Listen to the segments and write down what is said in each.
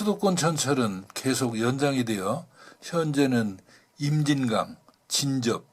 수도권 전철은 계속 연장이 되어 현재는 임진강, 진접,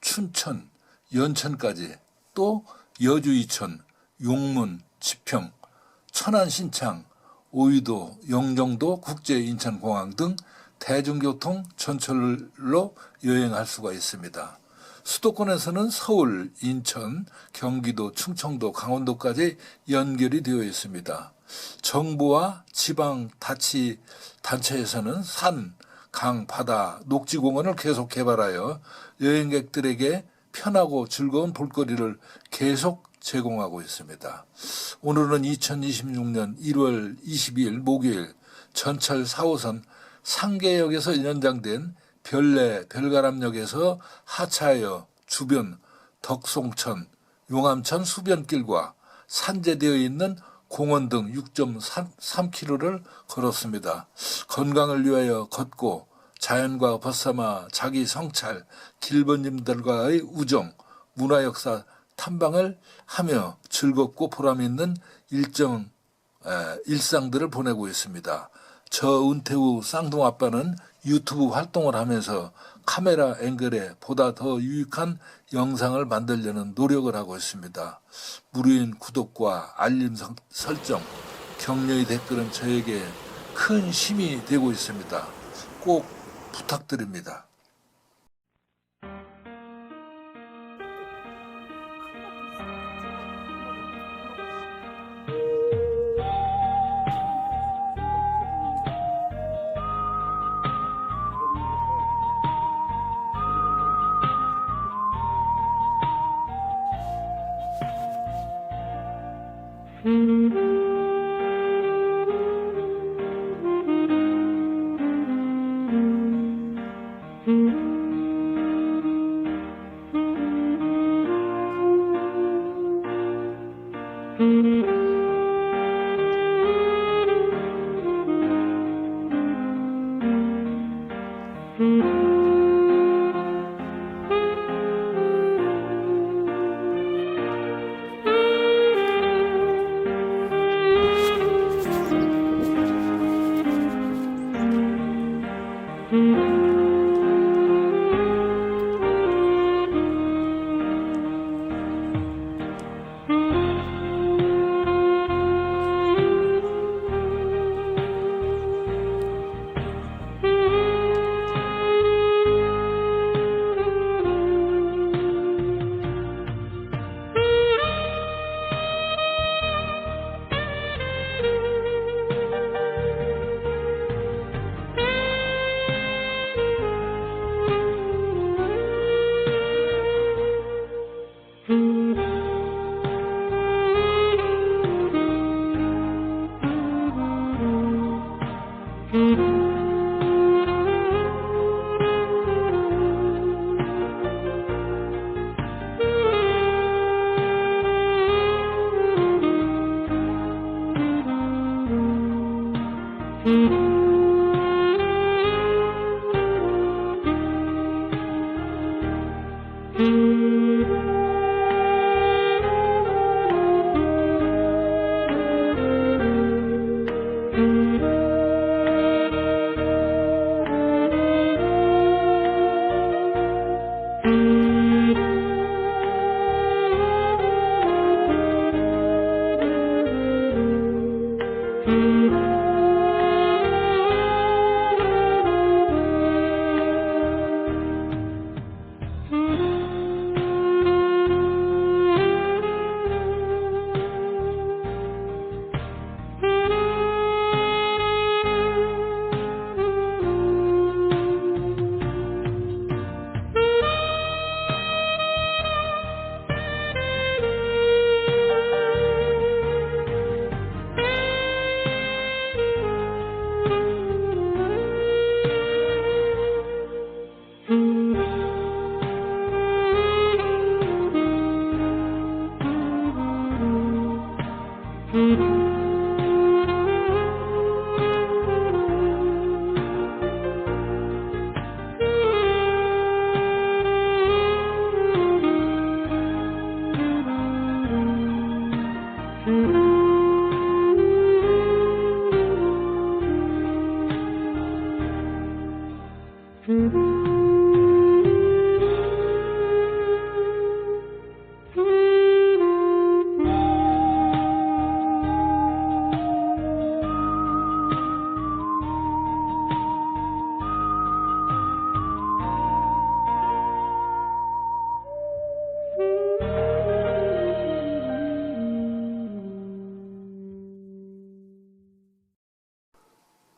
춘천, 연천까지 또 여주 이천, 용문, 지평, 천안 신창, 오이도, 영종도 국제인천공항 등 대중교통 전철로 여행할 수가 있습니다. 수도권에서는 서울, 인천, 경기도, 충청도, 강원도까지 연결이 되어 있습니다. 정부와 지방 다치 단체에서는 산, 강, 바다, 녹지공원을 계속 개발하여 여행객들에게 편하고 즐거운 볼거리를 계속 제공하고 있습니다. 오늘은 2026년 1월 22일 목요일 전철 4호선 상계역에서 연장된 별내 별가람역에서 하차하여 주변 덕송천, 용암천 수변길과 산재되어 있는 공원 등 6.3km를 걸었습니다. 건강을 위하여 걷고 자연과 벗삼아 자기 성찰, 길번님들과의 우정, 문화역사 탐방을 하며 즐겁고 보람있는 일정 에, 일상들을 보내고 있습니다. 저 은퇴 후 쌍둥아빠는 유튜브 활동을 하면서 카메라 앵글에 보다 더 유익한 영상을 만들려는 노력을 하고 있습니다. 무료인 구독과 알림 성- 설정, 격려의 댓글은 저에게 큰 힘이 되고 있습니다. 꼭 부탁드립니다. Mm-hmm.